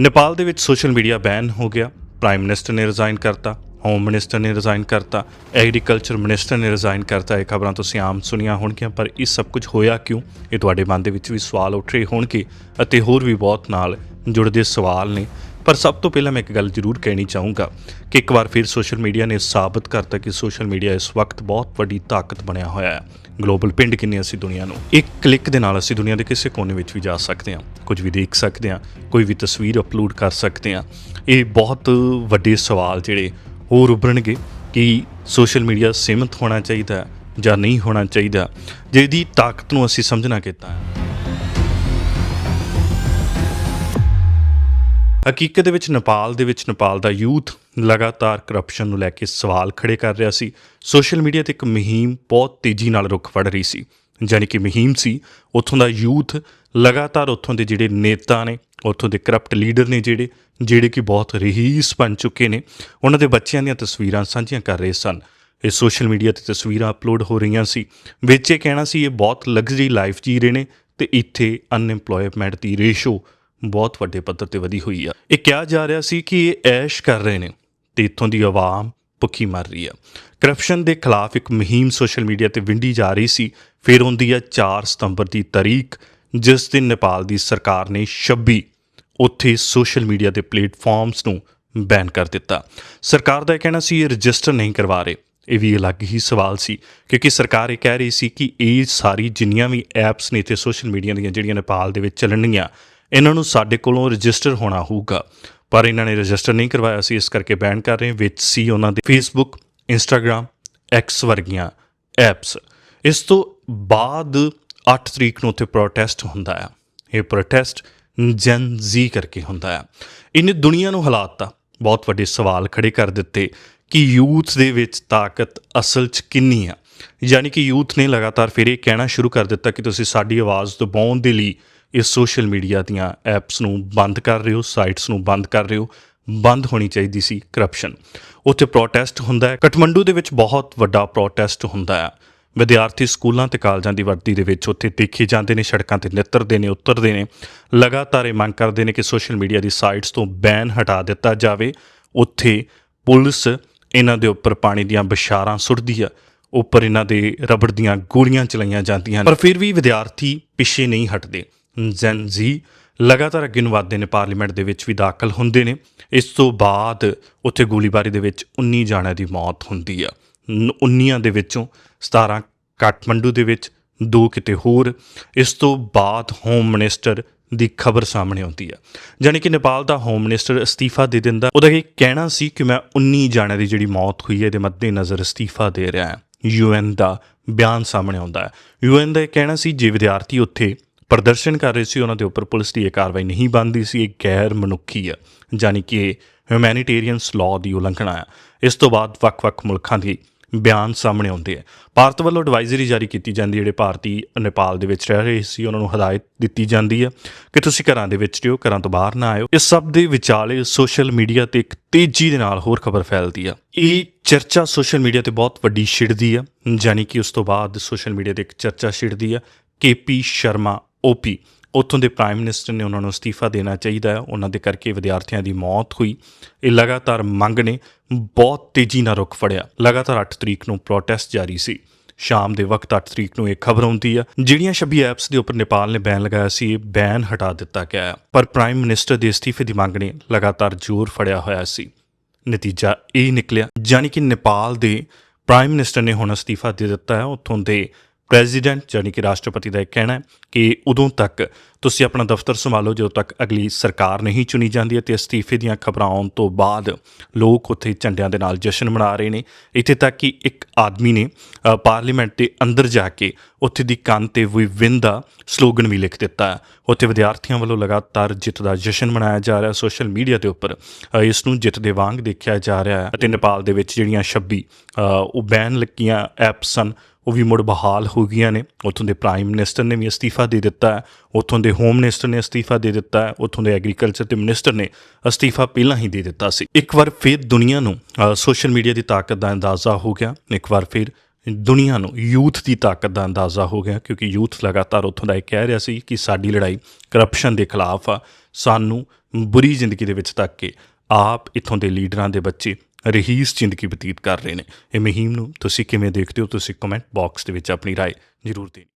ਨੇਪਾਲ ਦੇ ਵਿੱਚ social media ban ਹੋ ਗਿਆ। ਪ੍ਰਾਈਮ ਮਿਨਿਸਟਰ ਨੇ ਰਿਜ਼ਾਈਨ ਕਰਤਾ ਹੋਮ ਮਿਨਿਸਟਰ ਨੇ ਰਿਜ਼ਾਈਨ ਕਰਤਾ ਐਗਰੀਕਲਚਰ ਮਿਨਿਸਟਰ ਨੇ ਰਿਜ਼ਾਈਨ ਕਰਤਾ। ਇਹ ਖਬਰਾਂ ਤੁਸੀਂ ਆਮ ਸੁਣੀਆਂ ਹੋਣਗੀਆਂ, ਪਰ ਇਹ ਸਭ ਕੁਝ ਹੋਇਆ ਕਿਉਂ? ਇਹ ਤੁਹਾਡੇ ਮਨ ਦੇ ਵਿੱਚ ਵੀ ਸਵਾਲ ਉੱਠ ਰਹੇ ਹੋਣਗੇ ਅਤੇ ਹੋਰ ਵੀ ਬਹੁਤ ਨਾਲ ਜੁੜਦੇ ਸਵਾਲ ਨੇ। ਪਰ ਸਭ ਤੋਂ ਪਹਿਲਾਂ ਮੈਂ ਇੱਕ ਗੱਲ ਜ਼ਰੂਰ ਕਹਿਣੀ ਚਾਹੂੰਗਾ ਕਿ ਇੱਕ ਵਾਰ ਫਿਰ ਸੋਸ਼ਲ ਮੀਡੀਆ ਨੇ ਸਾਬਤ ਕਰਤਾ ਕਿ ਸੋਸ਼ਲ ਮੀਡੀਆ ਇਸ ਵਕਤ ਬਹੁਤ ਵੱਡੀ ਤਾਕਤ ਬਣਿਆ ਹੋਇਆ ਹੈ। ਗਲੋਬਲ ਪਿੰਡ ਕਿੰਨੇ ਅਸੀਂ ਦੁਨੀਆ ਨੂੰ? ਇੱਕ ਕਲਿੱਕ ਦੇ ਨਾਲ ਅਸੀਂ ਦੁਨੀਆ ਦੇ ਕਿਸੇ ਕੋਨੇ ਵਿੱਚ ਵੀ ਜਾ ਸਕਦੇ ਹਾਂ। ਕੁਝ ਵੀ ਦੇਖ ਸਕਦੇ ਹਾਂ, ਕੋਈ ਵੀ ਤਸਵੀਰ ਅਪਲੋਡ ਕਰ ਸਕਦੇ ਹਾਂ। ਇਹ ਬਹੁਤ ਵੱਡੇ ਸਵਾਲ ਜਿਹੜੇ ਹੋਰ ਉੱਭਰਨਗੇ ਕਿ ਸੋਸ਼ਲ ਮੀਡੀਆ ਸੀਮਿਤ ਹੋਣਾ ਚਾਹੀਦਾ ਜਾਂ ਨਹੀਂ ਹੋਣਾ ਚਾਹੀਦਾ। ਜਿਹਦੀ ਤਾਕਤ ਨੂੰ ਅਸੀਂ ਸਮਝਣਾ ਕੀਤਾ ਹੈ। ਹਕੀਕਤ ਦੇ ਵਿੱਚ ਨੇਪਾਲ ਦੇ ਵਿੱਚ ਨੇਪਾਲ ਦਾ ਯੂਥ ਲਗਾਤਾਰ ਕਰਪਸ਼ਨ ਨੂੰ ਲੈ ਕੇ ਸਵਾਲ ਖੜੇ ਕਰ ਰਿਹਾ ਸੀ। ਸੋਸ਼ਲ ਮੀਡੀਆ ਤੇ ਇੱਕ ਮੁਹਿੰਮ ਬਹੁਤ ਤੇਜ਼ੀ ਨਾਲ ਰੁਖ ਫੜ ਰਹੀ ਸੀ। ਜਾਨੀ ਕਿ ਮੁਹਿੰਮ ਸੀ, ਉੱਥੋਂ ਦਾ ਯੂਥ ਲਗਾਤਾਰ ਉੱਥੋਂ ਦੇ ਜਿਹੜੇ ਨੇਤਾ ਨੇ, ਉੱਥੋਂ ਦੇ ਕਰਪਟ ਲੀਡਰ ਨੇ ਜਿਹੜੇ ਜਿਹੜੇ ਕਿ ਬਹੁਤ ਰਹੀਸ ਬਣ ਚੁੱਕੇ ਨੇ, ਉਹਨਾਂ ਦੇ ਬੱਚਿਆਂ ਦੀਆਂ ਤਸਵੀਰਾਂ ਸਾਂਝੀਆਂ ਕਰ ਰਹੇ ਸਨ। ਇਹ ਸੋਸ਼ਲ ਮੀਡੀਆ ਤੇ ਤਸਵੀਰਾਂ ਅਪਲੋਡ ਹੋ ਰਹੀਆਂ ਸੀ। ਵਿੱਚ ਇਹ ਕਹਿਣਾ ਸੀ, ਇਹ ਬਹੁਤ ਲਗਜ਼ਰੀ ਲਾਈਫ ਜੀ ਰਹੇ ਨੇ ਤੇ ਇੱਥੇ ਅਨਐਮਪਲੋਇਮੈਂਟ ਦੀ ਰੇਸ਼ੋ ਬਹੁਤ ਵੱਡੇ ਪੱਧਰ ਤੇ ਵਧੀ ਹੋਈ ਆ। ਇਹ ਕਿਹਾ ਜਾ ਰਿਹਾ ਸੀ ਕਿ ਇਹ ਐਸ਼ ਕਰ ਰਹੇ ਨੇ ਤੇ ਇੱਥੋਂ ਦੀ ਆਵਾਮ ਭੁੱਖੀ ਮਰ ਰਹੀ ਆ। ਕਰਪਸ਼ਨ ਦੇ ਖਿਲਾਫ ਇੱਕ ਮੁਹਿੰਮ ਸੋਸ਼ਲ ਮੀਡੀਆ ਤੇ ਵਿੰਡੀ ਜਾ ਰਹੀ ਸੀ। ਫਿਰ ਹੁੰਦੀ ਆ 4 ਸਤੰਬਰ ਦੀ ਤਾਰੀਖ ਜਿਸ ਦਿਨ ਨੇਪਾਲ ਦੀ ਸਰਕਾਰ ਨੇ 26 ਉੱਥੇ ਸੋਸ਼ਲ ਮੀਡੀਆ ਦੇ ਪਲੇਟਫਾਰਮਸ ਨੂੰ ਬੈਨ ਕਰ ਦਿੱਤਾ। ਸਰਕਾਰ ਦਾ ਇਹ ਕਹਿਣਾ ਸੀ, ਇਹ ਰਜਿਸਟਰ ਨਹੀਂ ਕਰਵਾ ਰਹੇ। ਇਹ ਵੀ ਅਲੱਗ ਹੀ ਸਵਾਲ ਸੀ, ਕਿਉਂਕਿ ਸਰਕਾਰ ਇਹ ਕਹਿ ਰਹੀ ਸੀ ਕਿ ਇਹ ਸਾਰੀ ਜਿੰਨੀਆਂ ਵੀ ਐਪਸ ਨੇ ਤੇ ਸੋਸ਼ਲ ਮੀਡੀਆ ਦੀਆਂ ਜਿਹੜੀਆਂ ਨੇਪਾਲ ਦੇ ਵਿੱਚ ਚੱਲਣਗੀਆਂ ਇਹਨਾਂ ਨੂੰ ਸਾਡੇ ਕੋਲੋਂ ਰਜਿਸਟਰ ਹੋਣਾ ਹੋਊਗਾ। ਪਰ ਇਹਨਾਂ ਨੇ ਰਜਿਸਟਰ ਨਹੀਂ ਕਰਵਾਇਆ ਸੀ ਇਸ ਕਰਕੇ ਬੈਨ ਕਰ ਰਹੇ ਵਿੱਚ ਸੀ ਉਹਨਾਂ ਦੇ ਫੇਸਬੁੱਕ ਇੰਸਟਾਗ੍ਰam ਐਕਸ ਵਰਗੀਆਂ ਐਪਸ ਇਸ ਤੋਂ ਬਾਅਦ 8 ਤਰੀਕ ਨੂੰ ਉੱਥੇ ਪ੍ਰੋਟੈਸਟ ਹੁੰਦਾ ਆ। ਇਹ ਪ੍ਰੋਟੈਸਟ ਜਨ ਜ਼ੀ ਕਰਕੇ ਹੁੰਦਾ ਆ। ਇਹਨੇ ਦੁਨੀਆ ਨੂੰ ਹਾਲਾਤਾ ਬਹੁਤ ਵੱਡੇ ਸਵਾਲ ਖੜੇ ਕਰ ਦਿੱਤੇ ਕਿ ਯੂਥ ਦੇ ਵਿੱਚ ਤਾਕਤ ਅਸਲ 'ਚ ਕਿੰਨੀ ਆ। ਯਾਨੀ ਕਿ ਯੂਥ ਨੇ ਲਗਾਤਾਰ ਫਿਰ ਇਹ ਕਹਿਣਾ ਸ਼ੁਰੂ ਕਰ ਦਿੱਤਾ ਕਿ ਤੁਸੀਂ ਸਾਡੀ ਆਵਾਜ਼ ਦਬਾਉਣ ਦੇ ਲਈ ਇਸ ਸੋਸ਼ਲ ਮੀਡੀਆ ਦੀਆਂ ਐਪਸ ਨੂੰ ਬੰਦ ਕਰ ਰਹੇ ਹੋ, ਸਾਈਟਸ ਨੂੰ ਬੰਦ ਕਰ ਰਹੇ ਹੋ, ਬੰਦ ਹੋਣੀ ਚਾਹੀਦੀ ਸੀ ਕਰਪਸ਼ਨ ਉੱਥੇ ਪ੍ਰੋਟੈਸਟ ਹੁੰਦਾ ਹੈ। ਕਠਮੰਡੂ ਦੇ ਵਿੱਚ ਬਹੁਤ ਵੱਡਾ ਪ੍ਰੋਟੈਸਟ ਹੁੰਦਾ ਹੈ। ਵਿਦਿਆਰਥੀ ਸਕੂਲਾਂ ਤੇ ਕਾਲਜਾਂ ਦੀ ਵਰਦੀ ਦੇ ਵਿੱਚ ਉੱਥੇ ਦੇਖੇ ਜਾਂਦੇ ਨੇ, ਸੜਕਾਂ ਤੇ ਨਿੱਤਰਦੇ ਨੇ, ਉਤਰਦੇ ਨੇ। ਲਗਾਤਾਰ ਇਹ ਮੰਗ ਕਰਦੇ ਨੇ ਕਿ ਸੋਸ਼ਲ ਮੀਡੀਆ ਦੀ ਸਾਈਟਸ ਤੋਂ ਬੈਨ ਹਟਾ ਦਿੱਤਾ ਜਾਵੇ। ਉੱਥੇ ਪੁਲਿਸ ਇਹਨਾਂ ਦੇ ਉੱਪਰ ਪਾਣੀ ਦੀਆਂ ਬਿਸ਼ਾਰਾਂ ਸੁੱਟਦੀ ਆ ਉੱਪਰ ਇਹਨਾਂ ਦੇ ਰਬੜ ਦੀਆਂ ਗੋਲੀਆਂ ਚਲਾਈਆਂ ਜਾਂਦੀਆਂ ਪਰ ਫਿਰ ਵੀ ਵਿਦਿਆਰਥੀ ਪਿੱਛੇ ਨਹੀਂ ਹਟਦੇ। ਜਨ ਜ਼ੀ ਲਗਾਤਾਰ ਅੱਗੇ ਨੂੰ ਵਧਦੇ ਨੇ, ਪਾਰਲੀਮੈਂਟ ਦੇ ਵਿੱਚ ਵੀ ਦਾਖਲ ਹੁੰਦੇ ਨੇ। ਇਸ ਤੋਂ ਬਾਅਦ ਉੱਥੇ ਗੋਲੀਬਾਰੀ ਦੇ ਵਿੱਚ 19 ਜਾਣਿਆਂ ਦੀ ਮੌਤ ਹੁੰਦੀ ਆ। 19 ਦੇ ਵਿੱਚੋਂ 17 ਕਾਠਮੰਡੂ ਦੇ ਵਿੱਚ, ਦੋ ਕਿਤੇ ਹੋਰ। ਇਸ ਤੋਂ ਬਾਅਦ ਹੋਮ ਮਿਨਿਸਟਰ ਦੀ ਖਬਰ ਸਾਹਮਣੇ ਆਉਂਦੀ ਆ। ਜਾਣੀ ਕਿ ਨੇਪਾਲ ਦਾ ਹੋਮ ਮਿਨਿਸਟਰ ਅਸਤੀਫਾ ਦੇ ਦਿੰਦਾ। ਉਹਦਾ ਇਹ ਕਹਿਣਾ ਸੀ ਕਿ ਮੈਂ 19 ਜਾਣਿਆਂ ਦੀ ਜਿਹੜੀ ਮੌਤ ਹੋਈ ਹੈ, ਇਹਦੇ ਮੱਦੇਨਜ਼ਰ ਅਸਤੀਫਾ ਦੇ ਰਿਹਾ ਹਾਂ। ਯੂਐਨ ਦਾ ਬਿਆਨ ਸਾਹਮਣੇ ਆਉਂਦਾ ਹੈ। ਯੂਐਨ ਦਾ ਇਹ ਕਹਿਣਾ ਸੀ, ਜੇ ਵਿਦਿਆਰਥੀ ਉੱਥੇ ਪ੍ਰਦਰਸ਼ਨ ਕਰ ਰਹੇ ਸੀ, ਉਹਨਾਂ ਦੇ ਉੱਪਰ ਪੁਲਿਸ ਦੀ ਇਹ ਕਾਰਵਾਈ ਨਹੀਂ ਬਣਦੀ ਸੀ, ਇਹ ਗੈਰ ਮਨੁੱਖੀ ਆ। ਜਾਨੀ ਕਿ ਇਹ ਹਿਊਮੈਨਿਟੇਰੀਅਨਸ ਲਾਅ ਦੀ ਉਲੰਘਣਾ ਆ। ਇਸ ਤੋਂ ਬਾਅਦ ਵੱਖ-ਵੱਖ ਮੁਲਕਾਂ ਦੀ ਬਿਆਨ ਸਾਹਮਣੇ ਆਉਂਦੇ ਆ। ਭਾਰਤ ਵੱਲੋਂ ਐਡਵਾਈਜ਼ਰੀ ਜਾਰੀ ਕੀਤੀ ਜਾਂਦੀ ਜਿਹੜੇ ਭਾਰਤੀ ਨੇਪਾਲ ਦੇ ਵਿੱਚ ਰਹਿ ਰਹੇ ਸੀ, ਉਹਨਾਂ ਨੂੰ ਹਦਾਇਤ ਦਿੱਤੀ ਜਾਂਦੀ ਹੈ ਕਿ ਤੁਸੀਂ ਘਰਾਂ ਦੇ ਵਿੱਚ ਰਹੋ, ਘਰਾਂ ਤੋਂ ਬਾਹਰ ਨਾ ਆਇਓ। ਇਸ ਸਭ ਦੇ ਵਿਚਾਲੇ ਸੋਸ਼ਲ ਮੀਡੀਆ ਤੇ ਇੱਕ ਤੇਜ਼ੀ ਦੇ ਨਾਲ ਹੋਰ ਖਬਰ ਫੈਲਦੀ ਆ। ਇਹ ਚਰਚਾ ਸੋਸ਼ਲ ਮੀਡੀਆ ਤੇ ਬਹੁਤ ਵੱਡੀ ਛਿੜਦੀ ਆ। ਜਾਨੀ ਕਿ ਉਸ ਤੋਂ ਬਾਅਦ ਸੋਸ਼ਲ ਮੀਡੀਆ ਤੇ ਇੱਕ ਚਰਚਾ ਛਿੜਦੀ ਆ। ਕੇਪੀ ਸ਼ਰਮਾ ਓਪੀ। ਉੱਥੋਂ ਦੇ ਪ੍ਰਾਈਮ ਮਿਨਿਸਟਰ ਨੇ ਉਹਨਾਂ ਨੂੰ ਅਸਤੀਫਾ ਦੇਣਾ ਚਾਹੀਦਾ ਹੈ। ਉਹਨਾਂ ਦੇ ਕਰਕੇ ਵਿਦਿਆਰਥੀਆਂ ਦੀ ਮੌਤ ਹੋਈ। ਇਹ ਲਗਾਤਾਰ ਮੰਗ ਨੇ ਬਹੁਤ ਤੇਜ਼ੀ ਨਾਲ ਰੁਕ ਫੜਿਆ। ਲਗਾਤਾਰ 8 ਤਰੀਕ ਨੂੰ ਪ੍ਰੋਟੈਸਟ ਜਾਰੀ ਸੀ। ਸ਼ਾਮ ਦੇ ਵਕਤ 8 ਤਰੀਕ ਨੂੰ ਇਹ ਖਬਰ ਆਉਂਦੀ ਆ ਜਿਹੜੀਆਂ 26 ਐਪਸ ਦੇ ਉੱਪਰ ਨੇਪਾਲ ਨੇ ਬੈਨ ਲਗਾਇਆ ਸੀ, ਇਹ ਬੈਨ ਹਟਾ ਦਿੱਤਾ ਗਿਆ ਹੈ। ਪਰ ਪ੍ਰਾਈਮ ਮਿਨਿਸਟਰ ਦੇ ਅਸਤੀਫੇ ਦੀ ਮੰਗ ਨੇ ਲਗਾਤਾਰ ਜ਼ੋਰ ਫੜਿਆ ਹੋਇਆ ਸੀ। ਨਤੀਜਾ ਇਹ ਨਿਕਲਿਆ ਜਾਨੀ ਕਿ ਨੇਪਾਲ ਦੇ ਪ੍ਰਾਈਮ ਮਿਨਿਸਟਰ ਨੇ ਹੁਣ ਅਸਤੀਫਾ ਦੇ ਦਿੱਤਾ ਹੈ। ਉੱਥੋਂ ਦੇ ਪ੍ਰੈਜ਼ੀਡੈਂਟ ਯਾਨੀ ਕਿ ਰਾਸ਼ਟਰਪਤੀ ਦਾ ਇਹ ਕਹਿਣਾ ਹੈ ਕਿ ਉਦੋਂ ਤੱਕ ਤੁਸੀਂ ਆਪਣਾ ਦਫ਼ਤਰ ਸੰਭਾਲੋ ਜਦੋਂ ਤੱਕ ਅਗਲੀ ਸਰਕਾਰ ਨਹੀਂ ਚੁਣੀ ਜਾਂਦੀ ਅਤੇ ਅਸਤੀਫੇ ਦੀਆਂ ਖਬਰਾਂ ਆਉਣ ਤੋਂ ਬਾਅਦ ਲੋਕ ਉੱਥੇ ਝੰਡਿਆਂ ਦੇ ਨਾਲ ਜਸ਼ਨ ਮਨਾ ਰਹੇ ਨੇ। ਇੱਥੇ ਤੱਕ ਕਿ ਇੱਕ ਆਦਮੀ ਨੇ ਪਾਰਲੀਮੈਂਟ ਦੇ ਅੰਦਰ ਜਾ ਕੇ ਉੱਥੇ ਦੀ ਕੰਨ ਤੇ ਵੀ ਵਿਨ ਦਾ ਸਲੋਗਨ ਵੀ ਲਿਖ ਦਿੱਤਾ ਹੈ। ਉੱਥੇ ਵਿਦਿਆਰਥੀਆਂ ਵੱਲੋਂ ਲਗਾਤਾਰ ਜਿੱਤ ਦਾ ਜਸ਼ਨ ਮਨਾਇਆ ਜਾ ਰਿਹਾ ਸੋਸ਼ਲ ਮੀਡੀਆ ਦੇ ਉੱਪਰ ਇਸ ਨੂੰ ਜਿੱਤ ਦੇ ਵਾਂਗ ਦੇਖਿਆ ਜਾ ਰਿਹਾ ਹੈ ਅਤੇ ਨੇਪਾਲ ਦੇ ਵਿੱਚ ਜਿਹੜੀਆਂ 26 ਉਹ ਬੈਨ ਲੱਗੀਆਂ ਐਪਸ ਸਨ ਉਹ ਵੀ ਮੁੜ ਬਹਾਲ ਹੋ ਗਈਆਂ ਨੇ। ਉੱਥੋਂ ਦੇ ਪ੍ਰਾਈਮ ਮਿਨਿਸਟਰ ਨੇ ਵੀ ਅਸਤੀਫਾ ਦੇ ਦਿੱਤਾ ਹੈ। ਉੱਥੋਂ ਦੇ ਹੋਮ ਮਿਨਿਸਟਰ ਨੇ ਅਸਤੀਫਾ ਦੇ ਦਿੱਤਾ ਹੈ। ਉੱਥੋਂ ਦੇ ਐਗਰੀਕਲਚਰ ਤੇ ਮਿਨਿਸਟਰ ਨੇ ਅਸਤੀਫਾ ਪਹਿਲਾਂ ਹੀ ਦੇ ਦਿੱਤਾ ਸੀ। ਇੱਕ ਵਾਰ ਫਿਰ ਦੁਨੀਆ ਨੂੰ ਸੋਸ਼ਲ ਮੀਡੀਆ ਦੀ ਤਾਕਤ ਦਾ ਅੰਦਾਜ਼ਾ ਹੋ ਗਿਆ। ਇੱਕ ਵਾਰ ਫਿਰ ਦੁਨੀਆ ਨੂੰ ਯੂਥ ਦੀ ਤਾਕਤ ਦਾ ਅੰਦਾਜ਼ਾ ਹੋ ਗਿਆ, ਕਿਉਂਕਿ ਯੂਥ ਲਗਾਤਾਰ ਉੱਥੋਂ ਦਾ ਇਹ ਕਹਿ ਰਿਹਾ ਸੀ ਕਿ ਸਾਡੀ ਲੜਾਈ ਕਰਪਸ਼ਨ ਦੇ ਖਿਲਾਫ ਆ। ਸਾਨੂੰ ਬੁਰੀ ਜ਼ਿੰਦਗੀ ਦੇ ਵਿੱਚ ਤੱਕ ਕੇ ਆਪ ਇੱਥੋਂ ਦੇ ਲੀਡਰਾਂ ਦੇ ਬੱਚੇ ਰਹੀਸ ਜ਼ਿੰਦਗੀ ਬਤੀਤ ਕਰ ਰਹੇ ਨੇ ਇਹ ਮੁਹਿੰਮ ਨੂੰ ਤੁਸੀਂ ਕਿਵੇਂ ਦੇਖਦੇ ਹੋ ਤੁਸੀਂ ਕਮੈਂਟ ਬਾਕਸ ਦੇ ਵਿੱਚ ਆਪਣੀ رائے ਜ਼ਰੂਰ ਦੇਣੀ